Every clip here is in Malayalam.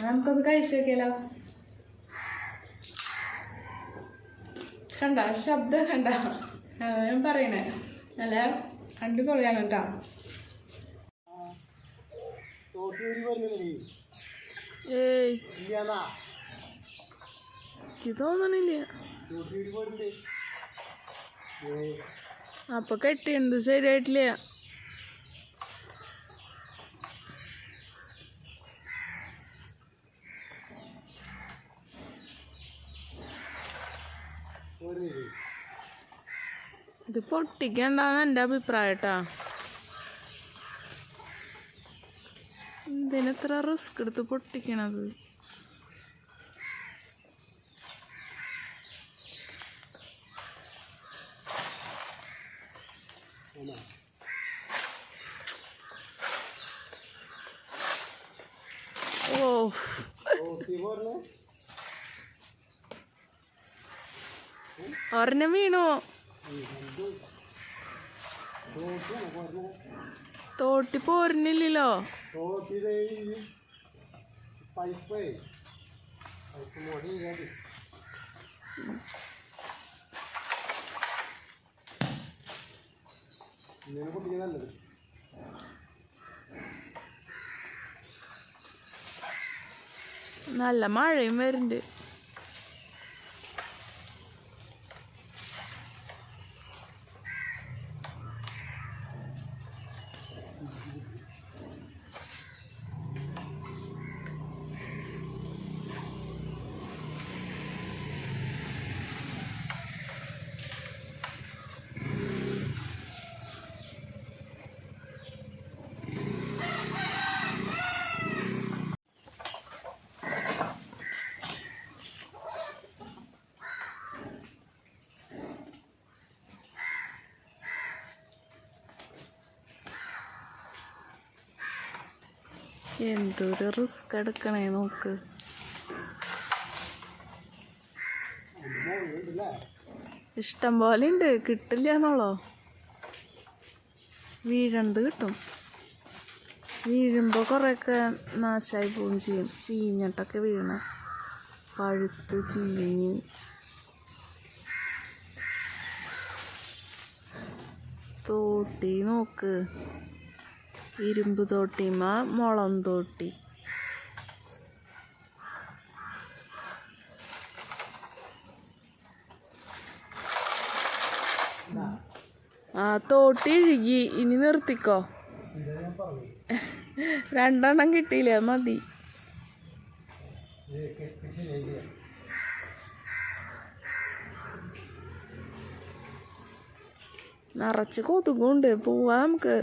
നമുക്കൊന്ന് കഴിച്ചു നോക്കിയാലോ? കണ്ട? ശബ്ദം കണ്ട? ഞാൻ പറയണേ. നല്ല അടിപൊളിയാണ് കേട്ടോ. തോന്നണില്ല. അപ്പൊ കെട്ടിയുണ്ട് ശരിയായിട്ടില്ല. ഇത് പൊട്ടിക്കണ്ടെന്ന് എന്റെ അഭിപ്രായട്ടാ എന്തിനത്ര റിസ്ക് എടുത്ത് പൊട്ടിക്കണത്? ഓ തോട്ടി പോരണേ ഒരെണ്ണം വീണു. തോട്ടി പോരുന്നില്ലല്ലോ. നല്ല മഴയും വരുന്നുണ്ട്. എന്തൊരു റിസ്ക് എടുക്കണേ നോക്ക്. ഇഷ്ടം പോലെ ഉണ്ട് കിട്ടില്ല എന്നുള്ളോ വീഴണത് കിട്ടും. വീഴുമ്പോൾ കുറേയൊക്കെ നാശമായി പോവുകയും ചെയ്യും. ചീഞ്ഞിട്ടൊക്കെ വീഴണം പഴുത്ത് ചീഞ്ഞ്. തോട്ടി നോക്ക്. ഇരുമ്പ് തോട്ടിമ മുളം തോട്ടി. ആ തോട്ടി ഇഴുകി. ഇനി നിർത്തിക്കോ? രണ്ടെണ്ണം കിട്ടിയില്ലേ? മതി. നിറച്ച് കൊതുകുണ്ട്. പോവാ നമുക്ക്.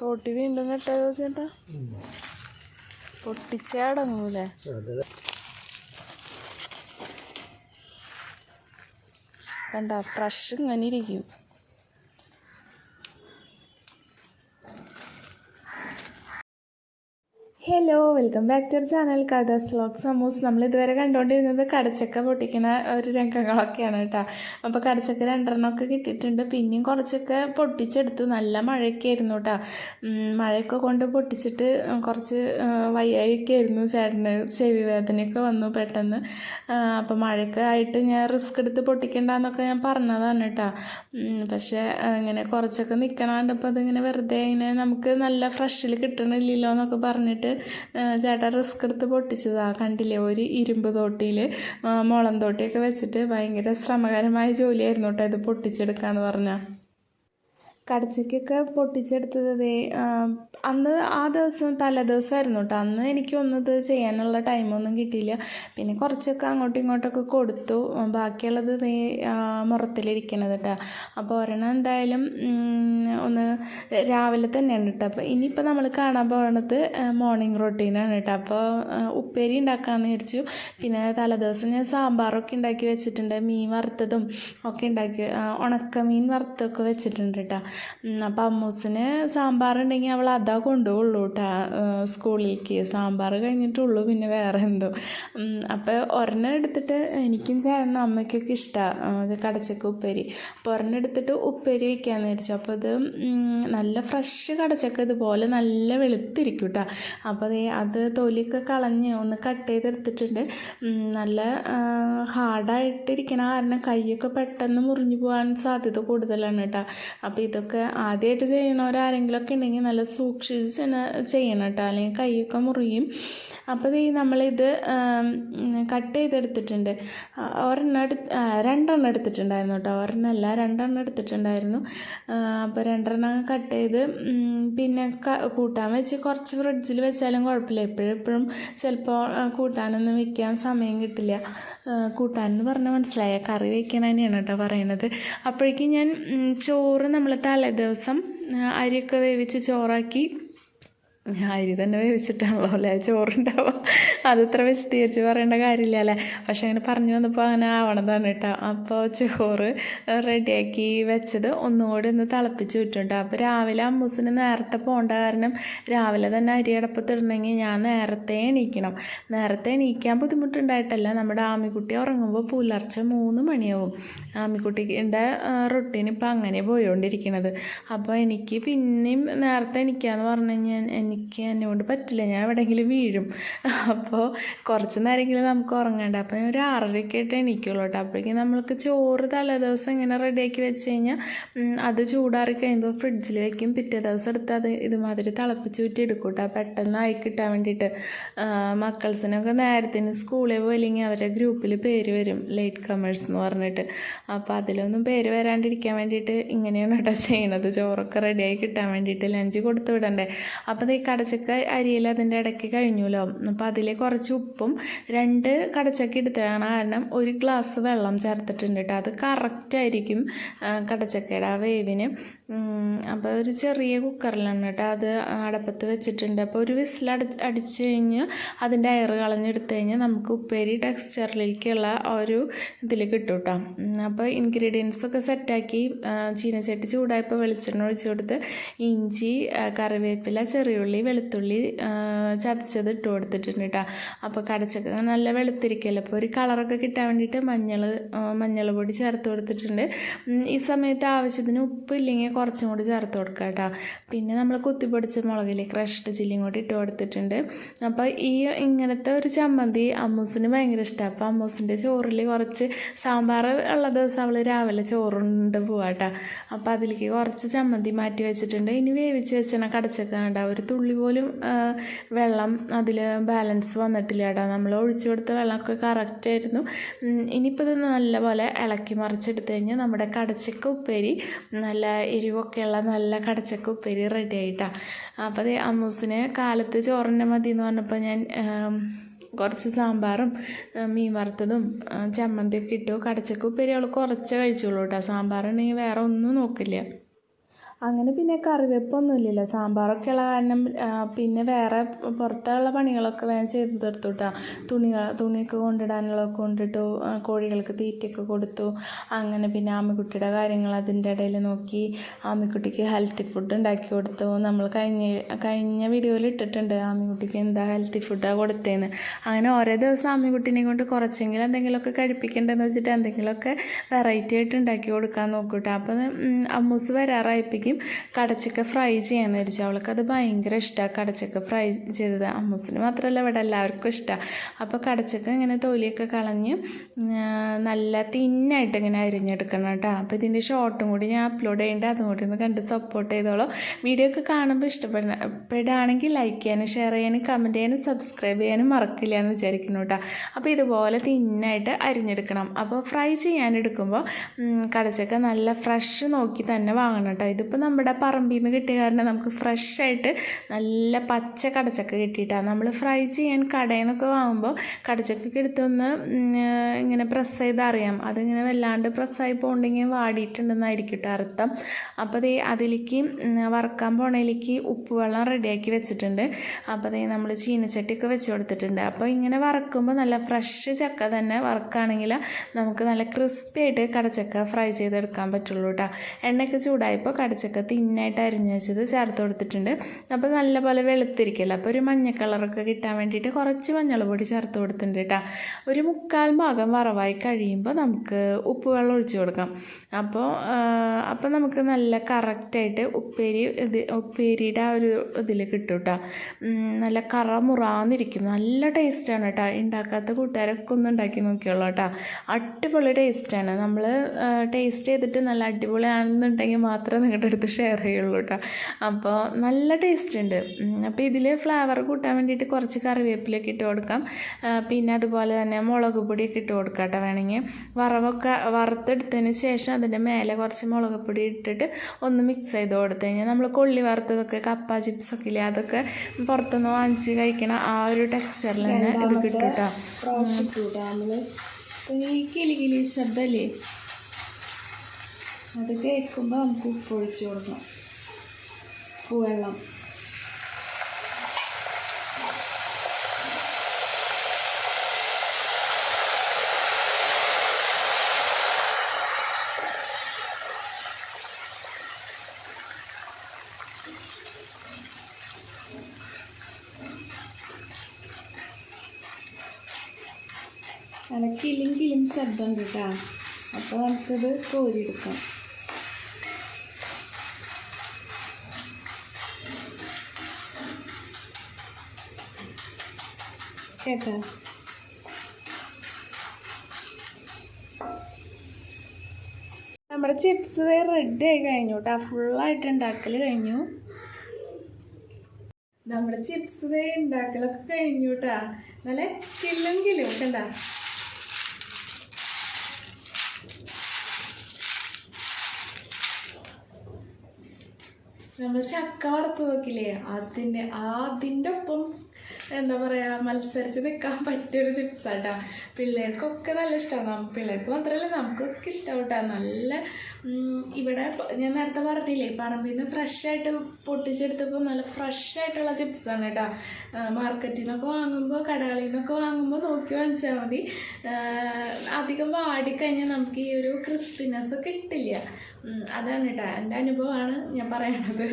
തോട്ടി വീണ്ടും കെട്ടോ ചേട്ടാ പൊട്ടിച്ചടങ്ങൂലേ കണ്ട ഫ്രഷ് ഇങ്ങനെ ഇരിക്കും. Hello welcome back to our channel കഥ സ്ലോക്ക് സമൂസ് നമ്മൾ ഇതുവരെ കണ്ടുകൊണ്ടിരുന്നത് കടച്ചക്ക പൊട്ടിക്കുന്ന ഒരു രംഗങ്ങളൊക്കെയാണ് കേട്ടോ. അപ്പോൾ കടച്ചക്ക രണ്ടെണ്ണമൊക്കെ കിട്ടിയിട്ടുണ്ട്. പിന്നെയും കുറച്ചൊക്കെ പൊട്ടിച്ചെടുത്തു. നല്ല മഴയൊക്കെ ആയിരുന്നു കേട്ടോ. മഴയൊക്കെ കൊണ്ട് പൊട്ടിച്ചിട്ട് കുറച്ച് വയ്യായൊക്കെ ആയിരുന്നു. ചേട്ടന് ചെവി വേദനയൊക്കെ വന്നു പെട്ടെന്ന്. അപ്പോൾ മഴയൊക്കെ ആയിട്ട് ഞാൻ റിസ്ക് എടുത്ത് പൊട്ടിക്കണ്ടെന്നൊക്കെ ഞാൻ പറഞ്ഞതാണ് കേട്ടോ. പക്ഷേ ഇങ്ങനെ കുറച്ചൊക്കെ നിൽക്കണാണ്ടപ്പോൾ അതിങ്ങനെ വെറുതെ ഇങ്ങനെ നമുക്ക് നല്ല ഫ്രഷിൽ കിട്ടണില്ലല്ലോ എന്നൊക്കെ പറഞ്ഞിട്ട് ചേട്ടൻ റിസ്ക് എടുത്ത് പൊട്ടിച്ചതാ. കണ്ടില്ലേ ഒരു ഇരുമ്പ് തോട്ടിയിൽ മുളം തോട്ടിയൊക്കെ വെച്ചിട്ട് ഭയങ്കര ശ്രമകരമായ ജോലിയായിരുന്നു കേട്ടോ ഇത് പൊട്ടിച്ചെടുക്കാന്ന് പറഞ്ഞാൽ കടച്ചക്കൊക്കെ പൊട്ടിച്ചെടുത്തത് അന്ന് ആ ദിവസം തലേ ദിവസമായിരുന്നു കേട്ടോ അന്ന് എനിക്കൊന്നും ഇത് ചെയ്യാനുള്ള ടൈമൊന്നും കിട്ടിയില്ല. പിന്നെ കുറച്ചൊക്കെ അങ്ങോട്ടും ഇങ്ങോട്ടൊക്കെ കൊടുത്തു. ബാക്കിയുള്ളത് നീ മുറത്തിലിരിക്കണത് കേട്ടോ അപ്പോൾ ഒരെണ്ണം എന്തായാലും ഒന്ന് രാവിലെ തന്നെയാണ് കേട്ടോ അപ്പോൾ ഇനിയിപ്പോൾ നമ്മൾ കാണാൻ പോകുന്നത് മോർണിംഗ് റൊട്ടീനാണ് കേട്ടോ അപ്പോൾ ഉപ്പേരി ഉണ്ടാക്കാമെന്ന് വിചാരിച്ചു. പിന്നെ തലേദിവസം ഞാൻ സാമ്പാറൊക്കെ ഉണ്ടാക്കി വെച്ചിട്ടുണ്ട്. മീൻ വറുത്തതും ഒക്കെ ഉണ്ടാക്കി ഉണക്കമീൻ ഉണക്ക മീൻ വറുത്തൊക്കെ വെച്ചിട്ടുണ്ട് കേട്ടോ അപ്പം അമ്മൂസിന് സാമ്പാർ ഉണ്ടെങ്കിൽ അവൾ അതാ കൊണ്ടുപോകുള്ളൂ കേട്ടാ സ്കൂളിലേക്ക്. സാമ്പാർ കഴിഞ്ഞിട്ടുള്ളൂ പിന്നെ വേറെ എന്തോ. അപ്പോൾ ഒരെണ്ണം എടുത്തിട്ട് എനിക്കും ചേട്ടനും അമ്മയ്ക്കൊക്കെ ഇഷ്ടമാണ് കടച്ചക്ക ഉപ്പേരി. അപ്പോൾ ഒരെണ്ണം എടുത്തിട്ട് ഉപ്പേരി വയ്ക്കാമെന്ന് വിചാരിച്ചു. അപ്പോൾ ഇത് നല്ല ഫ്രഷ് കടച്ചക്ക ഇതുപോലെ നല്ല വെളുത്തിരിക്കും കേട്ടോ അപ്പോൾ അത് തൊലിയൊക്കെ കളഞ്ഞ് ഒന്ന് കട്ട് ചെയ്തെടുത്തിട്ടുണ്ട്. നല്ല ഹാർഡായിട്ടിരിക്കണ കാരണം കൈയൊക്കെ പെട്ടെന്ന് മുറിഞ്ഞു പോകാൻ സാധ്യത കൂടുതലാണ് കേട്ടോ അപ്പോൾ ഇതൊക്കെ ആദ്യമായിട്ട് ചെയ്യണവരാരെങ്കിലുമൊക്കെ ഉണ്ടെങ്കിൽ നല്ല സൂക്ഷിച്ച് ചെയ്യണം കേട്ടോ. അല്ലെങ്കിൽ കൈയൊക്കെ മുറിയും. അപ്പോൾ ഈ നമ്മളിത് കട്ട് ചെയ്തെടുത്തിട്ടുണ്ട്. ഒരെണ്ണം എടുത്ത് രണ്ടെണ്ണം എടുത്തിട്ടുണ്ടായിരുന്നു കേട്ടോ. ഒരെണ്ണമല്ല രണ്ടെണ്ണം എടുത്തിട്ടുണ്ടായിരുന്നു. അപ്പോൾ രണ്ടെണ്ണം കട്ട് ചെയ്ത് പിന്നെ കൂട്ടാൻ വെച്ച് കുറച്ച് ഫ്രിഡ്ജിൽ വെച്ചാലും കുഴപ്പമില്ല. എപ്പോഴും എപ്പോഴും ചിലപ്പോൾ കൂട്ടാനൊന്നും വെക്കാൻ സമയം കിട്ടില്ല. കൂട്ടാനെന്ന് പറഞ്ഞാൽ മനസ്സിലായ കറി വയ്ക്കണ തന്നെയാണ് കേട്ടോ പറയണത്. അപ്പോഴേക്കും ഞാൻ ചോറ് നമ്മൾ തലേദിവസം ദിവസം അരിയൊക്കെ വേവിച്ച് ചോറാക്കി അരി തന്നെ വേവിച്ചിട്ടാണല്ലോ അല്ലേ? ചോറുണ്ടാവുക അതിത്ര വിശദീകരിച്ച് പറയേണ്ട കാര്യമില്ല അല്ലേ? പക്ഷെ അങ്ങനെ പറഞ്ഞു വന്നപ്പോൾ അങ്ങനെ ആവണതാണ് കേട്ടോ അപ്പോൾ ചോറ് റെഡിയാക്കി വെച്ചത് ഒന്നുകൂടി ഒന്ന് തിളപ്പിച്ച് വിട്ടുണ്ട് അപ്പോൾ രാവിലെ അമ്മൂസിന് നേരത്തെ പോകേണ്ട കാരണം രാവിലെ തന്നെ അരി അടപ്പത്തിടണമെങ്കിൽ ഞാൻ നേരത്തെ എണീക്കണം. നേരത്തെ എണീക്കാൻ ബുദ്ധിമുട്ടുണ്ടായിട്ടല്ല. നമ്മുടെ ആമിക്കുട്ടി ഉറങ്ങുമ്പോൾ പുലർച്ചെ മൂന്ന് മണിയാവും. ആമിക്കുട്ടിന്റെ റൊട്ടീൻ ഇപ്പോൾ അങ്ങനെ പോയോണ്ടിരിക്കണത്. അപ്പോൾ എനിക്ക് പിന്നെയും നേരത്തെ എണീക്കാന്ന് പറഞ്ഞു കഴിഞ്ഞാൽ എനിക്ക് എന്നോട് പറ്റില്ല. ഞാൻ എവിടെയെങ്കിലും വീഴും. അപ്പോൾ കുറച്ച് നേരമെങ്കിലും നമുക്ക് ഉറങ്ങണ്ട. അപ്പോൾ ഞാൻ ഒരു ആറരയ്ക്ക് ആയിട്ട് എണീക്കുള്ളൂ കേട്ടോ. അപ്പോഴേക്കും നമ്മൾക്ക് ചോറ് തലേ ദിവസം ഇങ്ങനെ റെഡിയാക്കി വെച്ച് കഴിഞ്ഞാൽ അത് ചൂടാറി കഴിയുമ്പോൾ ഫ്രിഡ്ജിൽ വെക്കും. പിറ്റേ ദിവസം എടുത്ത് അത് ഇതുമാതിരി തിളപ്പിച്ച് ഊറ്റി എടുക്കും കേട്ടോ. പെട്ടെന്ന് ആയി കിട്ടാൻ വേണ്ടിയിട്ട്. മക്കൾസിനൊക്കെ നേരത്തിന് സ്കൂളിൽ പോയില്ലെങ്കിൽ അവരുടെ ഗ്രൂപ്പിൽ പേര് വരും. ലേറ്റ് കമേഴ്സ് എന്ന് പറഞ്ഞിട്ട്. അപ്പോൾ അതിലൊന്നും പേര് വരാണ്ടിരിക്കാൻ വേണ്ടിയിട്ട് ഇങ്ങനെയാണ് കേട്ടോ ചെയ്യണത്. ചോറൊക്കെ റെഡിയായി കിട്ടാൻ വേണ്ടിയിട്ട് ലഞ്ച് കൊടുത്തു വിടണ്ടേ. അപ്പോൾ ഈ കടച്ചക്ക അരിയിൽ അതിന്റെ ഇടയ്ക്ക് കഴിഞ്ഞല്ലോ. അപ്പോൾ അതിൽ കുറച്ച് ഉപ്പും രണ്ട് കടച്ചക്ക എടുത്തതാണ്. കാരണം ഒരു ഗ്ലാസ് വെള്ളം ചേർത്തിട്ടുണ്ട് കേട്ടോ അത് കറക്റ്റായിരിക്കും കടച്ചക്കയുടെ ആ വേവിന്. അപ്പോൾ ഒരു ചെറിയ കുക്കറിലാണ് കേട്ടോ അത് അടപ്പത്ത് വെച്ചിട്ടുണ്ട്. അപ്പോൾ ഒരു വിസിൽ അടി അടിച്ച് കഴിഞ്ഞ് അതിന്റെ അയറ് കളഞ്ഞെടുത്ത് കഴിഞ്ഞാൽ നമുക്ക് ഉപ്പേരി ടെക്സ്ചറിലേക്കുള്ള ഒരു ഇതിൽ കിട്ടും കേട്ടോ അപ്പോൾ ഇൻഗ്രീഡിയൻസ് ഒക്കെ സെറ്റാക്കി ചീനച്ചട്ടി ചൂടായപ്പോൾ വെളിച്ചെണ്ണ ഒഴിച്ചു കൊടുത്ത് ഇഞ്ചി കറിവേപ്പില ചെറിയുള്ളി വെളുത്തുള്ളി ആ, ചതച്ചത് ഇട്ട് കൊടുത്തിട്ടുണ്ട് കേട്ടോ അപ്പോൾ കടച്ചക്ക നല്ല വെളുത്തിരിക്കല്ലോ? അപ്പോൾ ഒരു കളറൊക്കെ കിട്ടാൻ വേണ്ടിയിട്ട് മഞ്ഞൾ മഞ്ഞൾ പൊടി ചേർത്ത് കൊടുത്തിട്ടുണ്ട്. ഈ സമയത്ത് ആവശ്യത്തിന് ഉപ്പ് ഇല്ലെങ്കിൽ കുറച്ചും കൂടി ചേർത്ത് കൊടുക്കുക കേട്ടോ പിന്നെ നമ്മൾ കുത്തിപ്പൊടിച്ച മുളകിൽ ക്രഷ്ഡ് ചില്ലിയും കൂടി ഇട്ട് കൊടുത്തിട്ടുണ്ട്. അപ്പോൾ ഈ ഇങ്ങനത്തെ ഒരു ചമ്മന്തി അമ്മൂസിന് ഭയങ്കര ഇഷ്ടമാണ് അപ്പോൾ അമ്മൂസിന്റെ ചോറിൽ കുറച്ച് സാമ്പാർ ഉള്ള ദിവസം അവൾ രാവിലെ ചോറുണ്ട് പോവാട്ടോ അപ്പോൾ അതിലേക്ക് കുറച്ച് ചമ്മന്തി മാറ്റി വെച്ചിട്ടുണ്ട്. ഇനി വേവിച്ച് വെച്ചാൽ കടച്ചൊക്കെ കണ്ട ഒരു തുള്ളി പോലും വെള്ളം അതിൽ ബാലൻസ് വന്നിട്ടില്ല കേട്ടോ നമ്മൾ ഒഴിച്ചു കൊടുത്ത വെള്ളമൊക്കെ കറക്റ്റായിരുന്നു ഇനിയിപ്പോൾ ഇത് നല്ലപോലെ ഇളക്കി മറിച്ചെടുത്ത് കഴിഞ്ഞാൽ നമ്മുടെ കടച്ചക്ക ഉപ്പേരി നല്ല എരിവൊക്കെയുള്ള നല്ല കടച്ചക്ക ഉപ്പേരി റെഡി ആയിട്ടാണ് അപ്പോൾ അത് അമ്മൂസിന് കാലത്ത് ചോറിന്റെ മതി എന്ന് പറഞ്ഞപ്പോൾ ഞാൻ കുറച്ച് സാമ്പാറും മീൻ വറുത്തതും ചമ്മന്തിയൊക്കെ ഇട്ടു. കടച്ചക്ക ഉപ്പേരി അവൾ കുറച്ച് കഴിച്ചോളൂ കേട്ടോ സാമ്പാറുണ്ടെങ്കിൽ വേറെ ഒന്നും നോക്കില്ല. അങ്ങനെ പിന്നെ കറിവെപ്പൊന്നുമില്ലല്ലോ. സാമ്പാറൊക്കെ ഉള്ള കാരണം പിന്നെ വേറെ പുറത്തുള്ള പണികളൊക്കെ വേഗം ചെയ്ത് തീർത്തു കേട്ടോ തുണികൾ തുണിയൊക്കെ കൊണ്ടിടാനുള്ളതൊക്കെ കൊണ്ടിട്ടു കോഴികൾക്ക് തീറ്റയൊക്കെ കൊടുത്തു. അങ്ങനെ പിന്നെ ആമിക്കുട്ടിയുടെ കാര്യങ്ങൾ അതിന്റെ ഇടയിൽ നോക്കി. ആമിക്കുട്ടിക്ക് ഹെൽത്തി ഫുഡ് ഉണ്ടാക്കി കൊടുത്തു. നമ്മൾ കഴിഞ്ഞ കഴിഞ്ഞ വീഡിയോയിൽ ഇട്ടിട്ടുണ്ട് ആമിക്കുട്ടിക്ക് എന്താ ഹെൽത്തി ഫുഡാണ് കൊടുത്തതെന്ന്. അങ്ങനെ ഓരോ ദിവസം ആമിക്കുട്ടിനെ കൊണ്ട് കുറച്ചെങ്കിലും എന്തെങ്കിലുമൊക്കെ കഴിപ്പിക്കേണ്ടതെന്ന് വെച്ചിട്ട് എന്തെങ്കിലുമൊക്കെ വെറൈറ്റി ആയിട്ട് ഉണ്ടാക്കി കൊടുക്കാൻ നോക്കൂട്ടോ. അപ്പം അമ്മൂസ് വരാറായപ്പോഴേക്കും കടച്ചക്ക ഫ്രൈ ചെയ്യാന്ന് വിചാരിച്ചു അവൾക്ക് അത് ഭയങ്കര ഇഷ്ടമാണ് കടച്ചക്ക ഫ്രൈ ചെയ്തത് അമ്മൂസിന് മാത്രമല്ല ഇവിടെ എല്ലാവർക്കും ഇഷ്ടമാണ് അപ്പോൾ കടച്ചക്ക ഇങ്ങനെ തൊലിയൊക്കെ കളഞ്ഞ് നല്ല തിന്നായിട്ട് ഇങ്ങനെ അരിഞ്ഞെടുക്കണം കേട്ടോ. അപ്പോൾ ഇതിന്റെ ഷോർട്ടും കൂടി ഞാൻ അപ്ലോഡ് ചെയ്യേണ്ടത് അതും കൂടി ഒന്ന് കണ്ട് സപ്പോർട്ട് ചെയ്തോളൂ. വീഡിയോ ഒക്കെ കാണുമ്പോൾ ഇഷ്ടപ്പെടുന്ന ഇപ്പോഴാണെങ്കിൽ ലൈക്ക് ചെയ്യാനും ഷെയർ ചെയ്യാനും കമന്റ് ചെയ്യാനും സബ്സ്ക്രൈബ് ചെയ്യാനും മറക്കില്ല എന്ന് വിചാരിക്കുന്നു കേട്ടോ. അപ്പോൾ ഇതുപോലെ തിന്നായിട്ട് അരിഞ്ഞെടുക്കണം. അപ്പോൾ ഫ്രൈ ചെയ്യാനെടുക്കുമ്പോൾ കടച്ചക്ക നല്ല ഫ്രഷ് നോക്കി തന്നെ വാങ്ങണം കേട്ടോ. ഇതിപ്പോൾ നമ്മുടെ പറമ്പിൽ നിന്ന് കിട്ടിയ കാരണം നമുക്ക് ഫ്രഷ് ആയിട്ട് നല്ല പച്ച കടച്ചക്ക കിട്ടിയിട്ടാണ് നമ്മൾ ഫ്രൈ ചെയ്യാൻ കടയിൽ നിന്നൊക്കെ വാങ്ങുമ്പോൾ കടച്ചക്കൊക്കെ എടുത്തൊന്ന് ഇങ്ങനെ പ്രസ് ചെയ്ത് അറിയാം. അതിങ്ങനെ വല്ലാണ്ട് പ്രസ്സായി പോകണ്ടെങ്കിൽ വാടിയിട്ടുണ്ടെന്നായിരിക്കും കേട്ടോ അർത്ഥം. അപ്പോൾ ദേ അതിലേക്ക് വറക്കാൻ പോണതിലേക്ക് ഉപ്പ് വെള്ളം റെഡിയാക്കി വെച്ചിട്ടുണ്ട്. അപ്പോൾ ദേ നമ്മൾ ചീനച്ചട്ടിയൊക്കെ വെച്ച് കൊടുത്തിട്ടുണ്ട്. അപ്പോൾ ഇങ്ങനെ വറക്കുമ്പോൾ നല്ല ഫ്രഷ് ചക്ക തന്നെ വറക്കുകയാണെങ്കിൽ നമുക്ക് നല്ല ക്രിസ്പി ആയിട്ട് കടച്ചക്ക ഫ്രൈ ചെയ്തെടുക്കാൻ പറ്റുള്ളൂ കേട്ടോ എണ്ണയ്ക്ക് ചൂടായപ്പോൾ കടച്ചക്ക കടച്ചക്ക തിന്നായിട്ട് അരിഞ്ഞ് വെച്ചത് ചേർത്ത് കൊടുത്തിട്ടുണ്ട്. അപ്പോൾ നല്ലപോലെ വെളുത്തിരിക്കില്ല? അപ്പോൾ ഒരു മഞ്ഞ കളറൊക്കെ കിട്ടാൻ വേണ്ടിയിട്ട് കുറച്ച് മഞ്ഞൾ പൊടി ചേർത്ത് കൊടുത്തിട്ടുണ്ട് കേട്ടോ ഒരു മുക്കാൽ ഭാഗം വറവായി കഴിയുമ്പോൾ നമുക്ക് ഉപ്പ് വെള്ളം ഒഴിച്ച് കൊടുക്കാം. അപ്പോൾ അപ്പോൾ നമുക്ക് നല്ല കറക്റ്റായിട്ട് ഉപ്പേരി ഇത് ഉപ്പേരിയുടെ ആ ഒരു ഇതിൽ കിട്ടും കേട്ടോ നല്ല കറ മുറാന്നിരിക്കും. നല്ല ടേസ്റ്റാണ് കേട്ടോ ഉണ്ടാക്കാത്ത കൂട്ടുകാരൊക്കെ ഒന്നും ഉണ്ടാക്കി നോക്കിയോളൂ കേട്ടോ അടിപൊളി ടേസ്റ്റാണ് നമ്മൾ ടേസ്റ്റ് ചെയ്തിട്ട് നല്ല അടിപൊളിയാണെന്നുണ്ടെങ്കിൽ മാത്രമേ നിങ്ങളുടെ അടുത്ത് ഷെയർ ചെയ്യുള്ളൂ കേട്ടോ അപ്പോൾ നല്ല ടേസ്റ്റ് ഉണ്ട്. അപ്പോൾ ഇതിൽ ഫ്ലേവർ കൂട്ടാൻ വേണ്ടിയിട്ട് കുറച്ച് കറിവേപ്പിലൊക്കെ ഇട്ട് കൊടുക്കാം. പിന്നെ അതുപോലെ തന്നെ മുളക് പൊടിയൊക്കെ ഇട്ട് കൊടുക്കാം കേട്ടോ വേണമെങ്കിൽ. വറവൊക്കെ വറുത്തെടുത്തതിന് ശേഷം അതിന്റെ മേലെ കുറച്ച് മുളക് പൊടി ഇട്ടിട്ട് ഒന്ന് മിക്സ് ചെയ്ത് കൊടുത്തു കഴിഞ്ഞാൽ നമ്മൾ കൊള്ളി വറുത്തതൊക്കെ കപ്പ ചിപ്സൊക്കെ ഇല്ലേ അതൊക്കെ പുറത്തുനിന്ന് വാങ്ങിച്ച് കഴിക്കണ ആ ഒരു ടെക്സ്ചറിൽ തന്നെ ഇത് കിട്ടും കേട്ടോ ഈ കിളി കിളി ശബ്ദമല്ലേ അത് കേൾക്കുമ്പോൾ നമുക്ക് ഉപ്പ് ഒഴിച്ച് കൊടുക്കണം. ഉപ്പുവെള്ളം നല്ല കിലും കിലും ശബ്ദം ഉണ്ട് കേട്ടോ അപ്പോൾ നമുക്കത് കോരിയെടുക്കാം. നമ്മുടെ ചിപ്സ് റെഡി ആയി കഴിഞ്ഞു കേട്ടോ ഫുള്ളായിട്ട് ഉണ്ടാക്കൽ കഴിഞ്ഞു. നമ്മുടെ ചിപ്സ് ഉണ്ടാക്കലൊക്കെ കഴിഞ്ഞു കേട്ടാ നല്ല കില്ലും ഒക്കെ കണ്ട നമ്മൾ ചക്ക വറുത്ത് നോക്കില്ലേ? അതിന്റെ അതിന്റെ ഒപ്പം എന്താ പറയുക മത്സരിച്ച് നിൽക്കാൻ പറ്റിയൊരു ചിപ്സാട്ടാ പിള്ളേർക്കൊക്കെ നല്ല ഇഷ്ടമാണ് പിള്ളേർക്ക് മാത്രമല്ല നമുക്കൊക്കെ ഇഷ്ടമാട്ടാ നല്ല ഇവിടെ ഞാൻ നേരത്തെ പറഞ്ഞില്ലേ പറമ്പിൽ നിന്ന് ഫ്രഷായിട്ട് പൊട്ടിച്ചെടുത്തപ്പോൾ നല്ല ഫ്രഷ് ആയിട്ടുള്ള ചിപ്സാണ് കേട്ടോ. മാർക്കറ്റിൽ നിന്നൊക്കെ വാങ്ങുമ്പോൾ കടകളിൽ നിന്നൊക്കെ വാങ്ങുമ്പോൾ നോക്കി വാങ്ങിച്ചാൽ മതി. അധികം വാടിക്കഴിഞ്ഞാൽ നമുക്ക് ഈ ഒരു ക്രിസ്പിനെസ് കിട്ടില്ല. അതാണ് കേട്ടോ എന്റെ അനുഭവമാണ് ഞാൻ പറയണത്.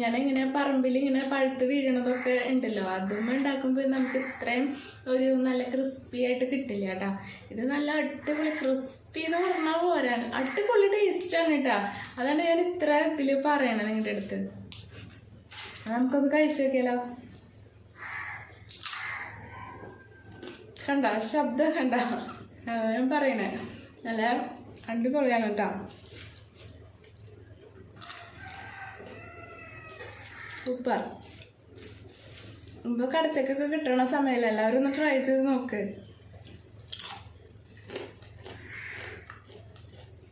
ഞാനിങ്ങനെ പറമ്പിൽ ഇങ്ങനെ പഴുത്ത് വീഴണതൊക്കെ ഉണ്ടല്ലോ. അതും ഉണ്ടാക്കുമ്പോൾ നമുക്ക് ഇത്രയും ഒരു നല്ല ക്രിസ്പി ആയിട്ട് കിട്ടില്ല കേട്ടോ ഇത് നല്ല അടിപൊളി ക്രിസ്പി എന്ന് പറഞ്ഞാൽ പോരാ. അടിപൊളി ടേസ്റ്റാണ് കേട്ടോ അതാണ് ഞാൻ ഇത്ര ഇതിൽ പറയണത് നിങ്ങളുടെ അടുത്ത്. നമുക്കൊന്ന് കഴിച്ചു നോക്കിയാലോ? കണ്ട? ശബ്ദം കണ്ട? ഞാൻ പറയണേ. നല്ല അടിപൊളിയാണ് കേട്ടോ സൂപ്പർ. ഇപ്പോൾ കടച്ചക്കൊക്കെ കിട്ടണ സമയമല്ല എല്ലാവരും ഒന്ന് ട്രൈ ചെയ്ത് നോക്ക്.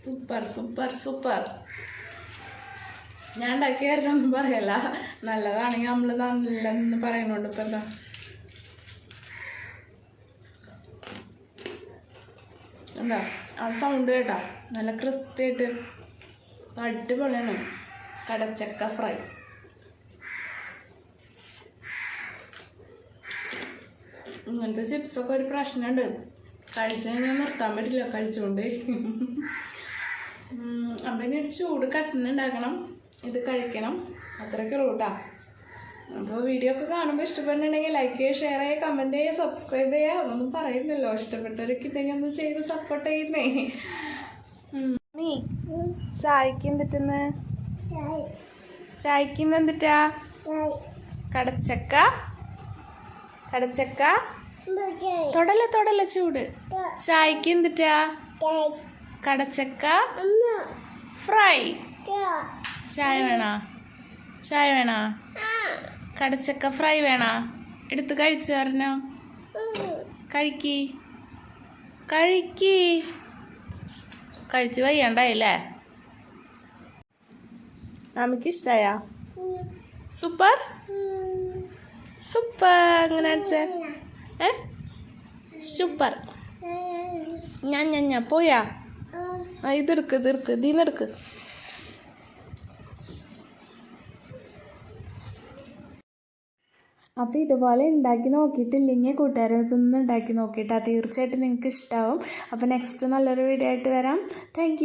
Super super super. ഞാൻ ഉണ്ടാക്കി തരണമൊന്നും പറയല്ല. നല്ലതാണെങ്കിൽ നമ്മൾ നല്ലതെന്ന് പറയുന്നുണ്ട് ഇപ്പം എന്താ? എന്താ? ആ സൗണ്ട് കേട്ടോ. നല്ല ക്രിസ്പി ആയിട്ട് അടിപൊളിയാണ്. കടച്ചക്ക ഫ്രൈ ഇങ്ങനത്തെ ചിപ്സൊക്കെ ഒരു പ്രശ്നമുണ്ട് കഴിച്ചു കഴിഞ്ഞാൽ നിർത്താൻ പറ്റില്ല കഴിച്ചുകൊണ്ട് അപ്പം ഇനി ഒരു ചൂട് കട്ടനുണ്ടാക്കണം ഇത് കഴിക്കണം. അത്രയൊക്കെ ഉള്ളൂ കേട്ടോ അപ്പോൾ വീഡിയോ ഒക്കെ കാണുമ്പോൾ ഇഷ്ടപ്പെട്ടിട്ടുണ്ടെങ്കിൽ ലൈക്ക് ചെയ്യുക ഷെയർ ചെയ്യുക കമന്റ് ചെയ്യുക സബ്സ്ക്രൈബ് ചെയ്യുക. അതൊന്നും പറയുന്നില്ലല്ലോ ഇഷ്ടപ്പെട്ടവരൊക്കെ ഉണ്ടെങ്കിൽ ഒന്ന് ചെയ്ത് സപ്പോർട്ട് ചെയ്യുന്നേ. നീ ചായക്ക് എന്തിട്ടെന്ന് ചായക്ക് എന്തിട്ടാ? കടച്ചക്ക? കടച്ചക്ക? തൊടല തൊടല ചൂട്. ചായക്ക് എന്തിട്ടാ? കടച്ചക്ക. ഫ്രൈ. ചായ വേണോ? ചായ വേണോ? കടച്ചക്ക ഫ്രൈ വേണോ? എടുത്ത് കഴിച്ചു പറഞ്ഞോ കഴിക്കി. കഴിക്കി. കഴിച്ച് വയ്യണ്ടായില്ലേ? നമുക്ക് ഇഷ്ടായ സൂപ്പർ. സൂപ്പർ. അങ്ങനെ അടിച്ചേ? സൂപ്പർ. ഞാൻ ഞാൻ ഞാൻ. പോയാ? ആ ഇതെടുക്ക് ഇതെടുക്ക്. ഇതിന്നെടുക്ക് അപ്പോൾ ഇതുപോലെ ഉണ്ടാക്കി നോക്കിയിട്ടില്ലെങ്കിൽ കൂട്ടുകാരെ ഇതൊന്ന് ഉണ്ടാക്കി നോക്കിയിട്ടാ. തീർച്ചയായിട്ടും നിങ്ങൾക്ക് ഇഷ്ടമാവും അപ്പോൾ നെക്സ്റ്റ് നല്ലൊരു വീഡിയോ ആയിട്ട് വരാം. താങ്ക്